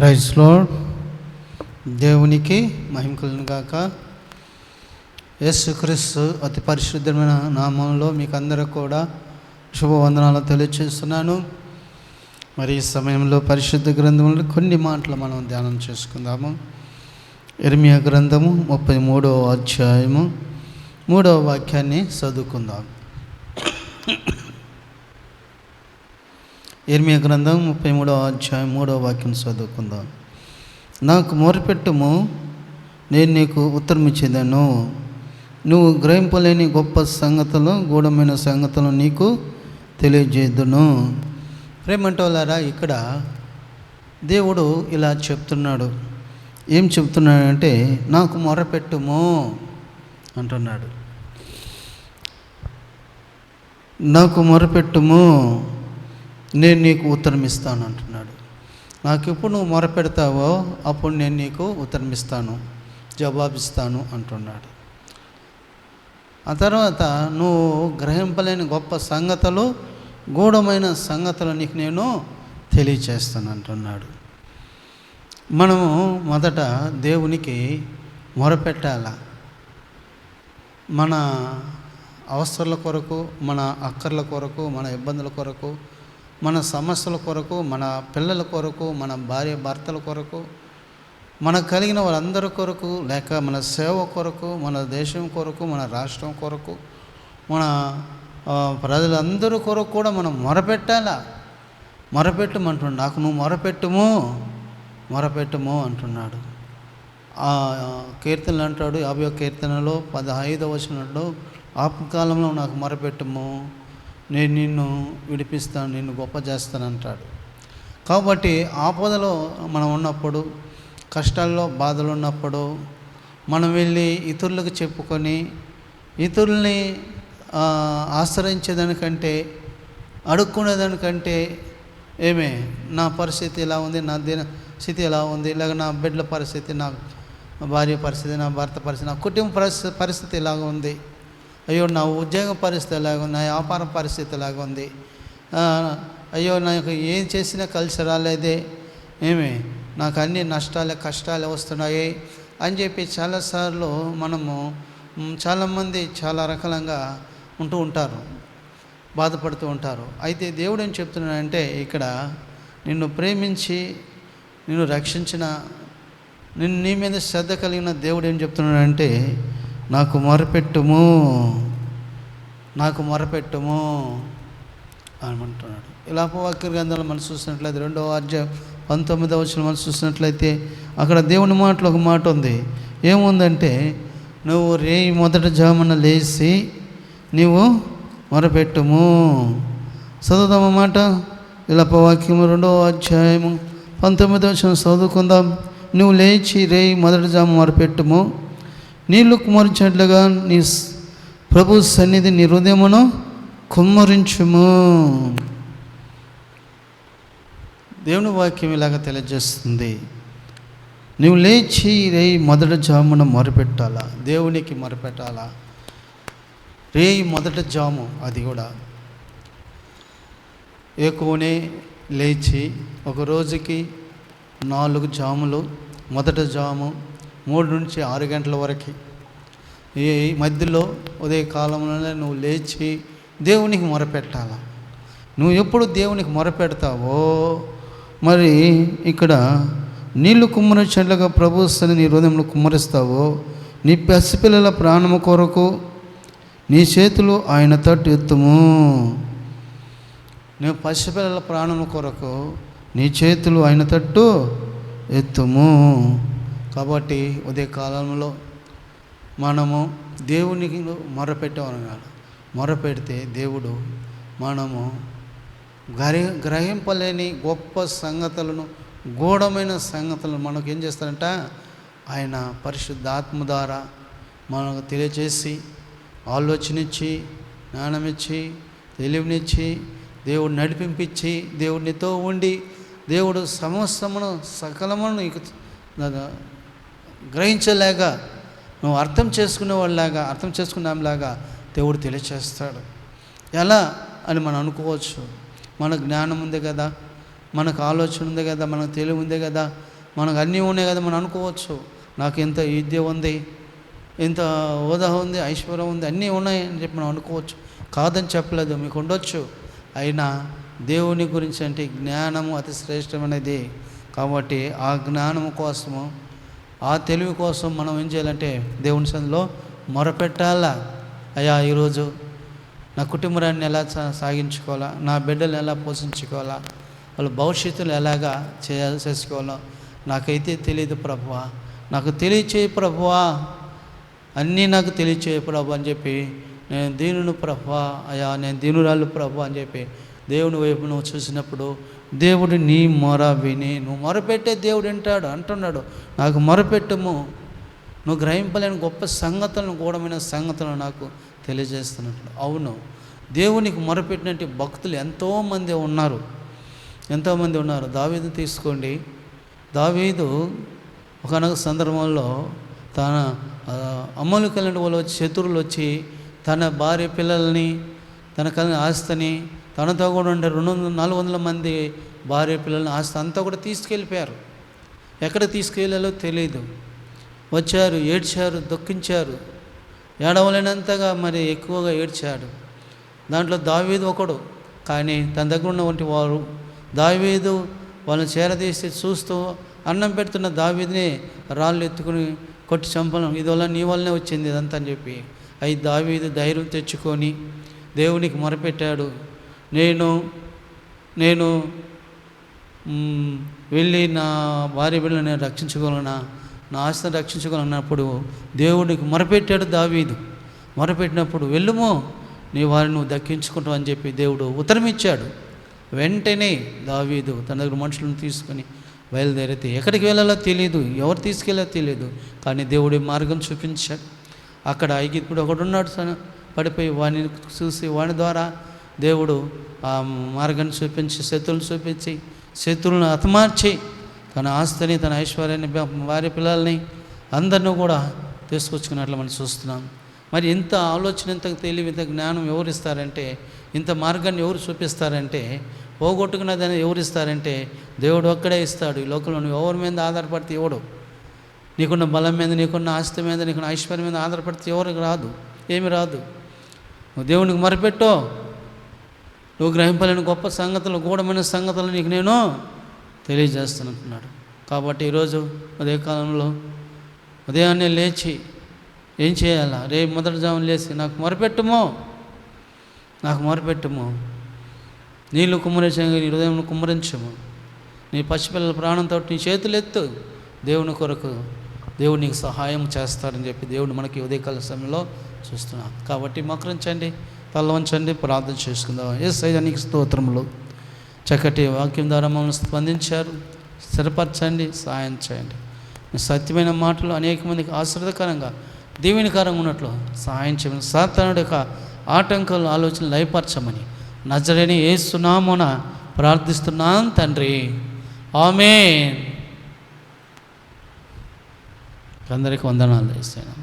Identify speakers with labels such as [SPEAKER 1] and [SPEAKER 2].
[SPEAKER 1] ప్రైజ్లో దేవునికి మహిమ కలుగును గాక. యేసుక్రీస్తు అతి పరిశుద్ధమైన నామంలో మీకు అందరూ కూడా శుభవందనాలు తెలియజేస్తున్నాను మరి ఈ సమయంలో పరిశుద్ధ గ్రంథంలో కొన్ని మాటలు మనం ధ్యానం చేసుకుందాము. ఇర్మియా గ్రంథము ముప్పై మూడవ అధ్యాయము మూడవ వాక్యాన్ని చదువుకుందాం. ఇర్మియ గ్రంథం ముప్పై మూడవ అధ్యాయం మూడవ వాక్యం చదువుకుందాం. నాకు మొరపెట్టుము నేను నీకు ఉత్తరం ఇచ్చేదను నువ్వు గ్రహింపలేని గొప్ప సంగతులు గూఢమైన సంగతులు నీకు తెలియజేద్దును ప్రేమంటోలారా ఇక్కడ దేవుడు ఇలా చెప్తున్నాడు. ఏం చెప్తున్నాడంటే నాకు మొరపెట్టుము అంటున్నాడు. నాకు మొరపెట్టుము నేను నీకు ఉత్తరం ఇస్తాను అంటున్నాడు. నాకు ఎప్పుడు నువ్వు మొరపెడతావో అప్పుడు నేను నీకు ఉత్తరం ఇస్తాను జవాబిస్తాను అంటున్నాడు. ఆ తర్వాత నువ్వు గ్రహింపలేని గొప్ప సంగతులు గూఢమైన సంగతులు నీకు నేను తెలియచేస్తాను అంటున్నాడు. మనము మొదట దేవునికి మొరపెట్టాల. మన అవసరాల కొరకు మన అక్కర్ల కొరకు మన ఇబ్బందుల కొరకు మన సమస్యల కొరకు మన పిల్లల కొరకు మన భార్య భర్తల కొరకు మనకు కలిగిన వారందరి కొరకు లేక మన సేవ కొరకు మన దేశం కొరకు మన రాష్ట్రం కొరకు మన ప్రజలందరి కొరకు కూడా మనం మొరపెట్టాలా? మొరపెట్టమంటున్నాడు. నాకు నువ్వు మొరపెట్టుము మొరపెట్టుము అంటున్నాడు. ఆ కీర్తనలు అంటాడు యాభై కీర్తనలో పదహైదవ వచనంలో ఆపకాలంలో నాకు మొరపెట్టుము నేను నిన్ను విడిపిస్తాను నిన్ను గొప్ప చేస్తాను అంటాడు కాబట్టి ఆపదలో మనం ఉన్నప్పుడు కష్టాల్లో బాధలు ఉన్నప్పుడు మనం వెళ్ళి ఇతరులకు చెప్పుకొని ఇతరుల్ని ఆశ్రయించేదానికంటే అడుక్కునేదానికంటే ఏమే నా పరిస్థితి ఇలా ఉంది నా దిన స్థితి ఎలా ఉంది లేక నా బిడ్డల పరిస్థితి నా భార్య పరిస్థితి నా భర్త పరిస్థితి నా కుటుంబ పరిస్థితి పరిస్థితి ఇలాగ ఉంది అయ్యో నా ఉద్యోగ పరిస్థితి ఎలాగ ఉంది నా వ్యాపార పరిస్థితి ఎలాగుంది? అయ్యో నాకు ఏం చేసినా కలిసి రాలేదే. ఏమి? నాకు అన్ని నష్టాలే కష్టాలు వస్తున్నాయి అని చెప్పి చాలాసార్లు మనము చాలామంది చాలా రకాలంగా ఉంటూ ఉంటారు బాధపడుతూ ఉంటారు. అయితే దేవుడు ఏం చెప్తున్నాడంటే ఇక్కడ నిన్ను ప్రేమించి నిన్ను రక్షించిన నిన్ను నీ మీద శ్రద్ధ కలిగిన దేవుడు ఏం చెప్తున్నాడంటే నాకు మొరపెట్టుము. నాకు మొరపెట్టుము అని అంటున్నాడు. ఇలా అపవాక్య గ్రంథాలు మనం చూసినట్లయితే రెండవ అధ్యాయం పంతొమ్మిదవ వచ్చిన మనం చూసినట్లయితే అక్కడ దేవుని మాటలో ఒక మాట ఉంది. ఏముందంటే నువ్వు రే మొదట జామున లేచి నీవు మొరపెట్టుము. చదువుదాం మాట? ఇలా వాక్యము రెండవ అధ్యాయము పంతొమ్మిదవ వచ్చిన చదువుకుందాం. నువ్వు లేచి రే మొదటి జాము మొరపెట్టుము. నీళ్ళు కుమరించినట్లుగా నీ ప్రభు సన్నిధి నీ హృదయమును కుమ్మరించుము. దేవుని వాక్యం ఇలాగ తెలియజేస్తుంది. నువ్వు లేచి రే మొదటి జామున మొరపెట్టాలా? దేవునికి మొరపెట్టాలా? రే మొదటి జాము అది కూడా. ఎక్కువనే లేచి ఒక రోజుకి నాలుగు జాములు మొదటి జాము మూడు నుంచి ఆరు గంటల వరకు. ఈ మధ్యలో ఉదయ కాలంలోనే నువ్వు లేచి దేవునికి మొరపెట్టాల? నువ్వు ఎప్పుడు దేవునికి మొరపెడతావో? మరి ఇక్కడ నీళ్ళు కుమ్మరించినట్లుగా ప్రభుత్వాన్ని నీ హృదయంలో కుమ్మరిస్తావో? నీ పసిపిల్లల ప్రాణము కొరకు నీ చేతులు ఆయన తట్టు ఎత్తుము. నువ్వు పసిపిల్లల ప్రాణము కొరకు నీ చేతులు ఆయన తట్టు ఎత్తుము. కాబట్టి ఉదయ కాలంలో మనము దేవునికి మొరపెట్టేవారు మొరపెడితే దేవుడు మనము గ్రహి గ్రహింపలేని గొప్ప సంగతులను గూఢమైన సంగతులను మనకు ఏం చేస్తారంట? ఆయన పరిశుద్ధాత్మ ద్వారా మనకు తెలియచేసి ఆలోచనిచ్చి జ్ఞానమిచ్చి తెలివినిచ్చి దేవుడు నడిపింపించి దేవుడినితో ఉండి దేవుడు సమస్తమును సకలమును గ్రహించలేక నువ్వు అర్థం చేసుకునే వాళ్ళలాగా అర్థం చేసుకున్నాంలాగా దేవుడు తెలియచేస్తాడు. ఎలా అని మనం అనుకోవచ్చు. మన జ్ఞానం ఉంది కదా మనకు ఆలోచన ఉంది కదా మనకు తెలివి ఉంది కదా మనకు అన్నీ ఉన్నాయి కదా మనం అనుకోవచ్చు. నాకు ఇంత విద్య ఉంది ఇంత హోదా ఉంది ఐశ్వర్యం ఉంది అన్నీ ఉన్నాయి అని చెప్పి మనం అనుకోవచ్చు. కాదని చెప్పలేదు మీకు ఉండొచ్చు. అయినా దేవుని గురించి అంటే జ్ఞానము అతి శ్రేష్టమైనది. కాబట్టి ఆ జ్ఞానము కోసము ఆ తెలివి కోసం మనం ఏం చేయాలంటే దేవుని సందులో మొరపెట్టాలా? అయ్యా ఈరోజు నా కుటుంబాన్ని ఎలా సా- సాగించుకోవాలా? నా బిడ్డలు ఎలా పోషించుకోవాలా? వాళ్ళ భవిష్యత్తులో ఎలాగా చేయాలి చేసుకోవాలో నాకైతే తెలియదు ప్రభువా. నాకు తెలియచేయి ప్రభువా. అన్నీ నాకు తెలియచేయి ప్రభు అని చెప్పి నేను దీనును ప్రభా అయ్యా నేను దీనురాలు ప్రభు అని చెప్పి దేవుని వైపు నువ్వు చూసినప్పుడు దేవుడు నీ మొర విని. నువ్వు మొరపెట్టే దేవుడు వింటాడు అంటున్నాడు. నాకు మొరపెట్టము. నువ్వు గ్రహింపలేని గొప్ప సంగతులను గూఢమైన సంగతులను నాకు తెలియజేస్తున్నట్లు. అవును. దేవునికి మొరపెట్టినట్టు భక్తులు ఎంతోమంది ఉన్నారు. ఎంతోమంది ఉన్నారు. దావీదు తీసుకోండి. దావీదు ఒకనొక సందర్భంలో తన అమలు కలిగిన వాళ్ళు వచ్చి శత్రువులు వచ్చి తన భార్య పిల్లల్ని తన కలిగిన ఆస్తిని తనతో కూడా ఉండే రెండు వందల నాలుగు వందల మంది భార్య పిల్లల్ని ఆస్తి అంతా కూడా తీసుకెళ్ళిపోయారు. ఎక్కడ తీసుకెళ్ళాలో తెలియదు వచ్చారు ఏడ్చారు దుఃఖించారు ఏడవలేనంతగా మరి ఎక్కువగా ఏడ్చాడు. దాంట్లో దావీదు ఒకడు. కానీ తన దగ్గర ఉన్నటువంటి వారు దావీదు వాళ్ళని చేరదీసి చూస్తూ అన్నం పెడుతున్న దావీదిని రాళ్ళు ఎత్తుకుని కొట్టి చంపడం ఇది వల్ల నీ వల్లనే వచ్చింది ఇదంతా అని చెప్పి. అవి దావీదు ధైర్యం తెచ్చుకొని దేవునికి మొరపెట్టాడు. నేను నేను వెళ్ళి నా భార్య బిడ్డలను నేను రక్షించుకోగలనా నా ఆస్తిని రక్షించుకోవాలన్నప్పుడు దేవుడికి మొరపెట్టాడు దావీదు. మొరపెట్టినప్పుడు వెళ్ళుమో నీ వారిని నువ్వు దక్కించుకుంటావు అని చెప్పి దేవుడు ఉత్తరం ఇచ్చాడు వెంటనే దావీదు తన దగ్గర మనుషులను తీసుకొని బయలుదేరితే ఎక్కడికి వెళ్ళాలో తెలియదు ఎవరు తీసుకెళ్ళాలో తెలియదు కానీ దేవుడి మార్గం చూపించాడు. అక్కడ ఐగిత్తుడు ఒకడున్నాడు పడిపోయి వాడిని చూసి వాని ద్వారా దేవుడు ఆ మార్గాన్ని చూపించి శత్రువులను చూపించి శత్రువులను హతమార్చి తన ఆస్తిని తన ఐశ్వర్యాన్ని వారి పిల్లల్ని అందరినీ కూడా తీసుకొచ్చుకున్నట్లు మనం చూస్తున్నాం. మరి ఇంత ఆలోచన ఇంత తెలివి ఇంత జ్ఞానం ఎవరు ఇస్తారంటే ఇంత మార్గాన్ని ఎవరు చూపిస్తారంటే పోగొట్టుకున్నదని ఎవరు ఇస్తారంటే దేవుడు ఒక్కడే ఇస్తాడు ఈ లోకంలో. నువ్వు ఎవరి మీద ఆధారపడితే ఎవడు? నీకున్న బలం మీద నీకున్న ఆస్తి మీద నీకున్న ఐశ్వర్యం మీద ఆధారపడితే ఎవరికి రాదు? ఏమి రాదు? నువ్వు దేవునికి మరపెట్టో. నువ్వు గ్రహింపలేని గొప్ప సంగతులు గూఢమైన సంగతులు నీకు నేను తెలియజేస్తానంటున్నాడు కాబట్టి ఈరోజు ఉదయకాలంలో ఉదయాన్నే లేచి ఏం చేయాలా? రేపు మొదటి జామున లేచి నాకు మొరపెట్టుమో. నాకు మొరపెట్టుమో. నీళ్ళు కుమ్మరించాము నీ హృదయం కుమ్మరించము. నీ పసిపిల్లల ప్రాణంతో నీ చేతులు ఎత్తు దేవుని కొరకు దేవుడు నీకు సహాయం చేస్తారని చెప్పి దేవుడు మనకి ఉదయకాల సమయంలో చూస్తున్నాం. కాబట్టి మకరించండి పల్లవంచండి ప్రార్థన చేసుకుందాం. ఏ సైజానికి స్తోత్రములు. చక్కటి వాక్యం ద్వారా మమ్మల్ని స్పందించారు. స్థిరపరచండి సహాయం చేయండి. మీ సత్యమైన మాటలు అనేక మందికి ఆశ్రదకరంగా దీవెనికరంగా ఉన్నట్లు సహాయం చేయమని సాతానుడి యొక్క ఆటంకాలు ఆలోచన లయపరచమని నజరేని ఏసునామోన ప్రార్థిస్తున్నాం తండ్రి. ఆమె అందరికీ వందనాలు ఇస్తాను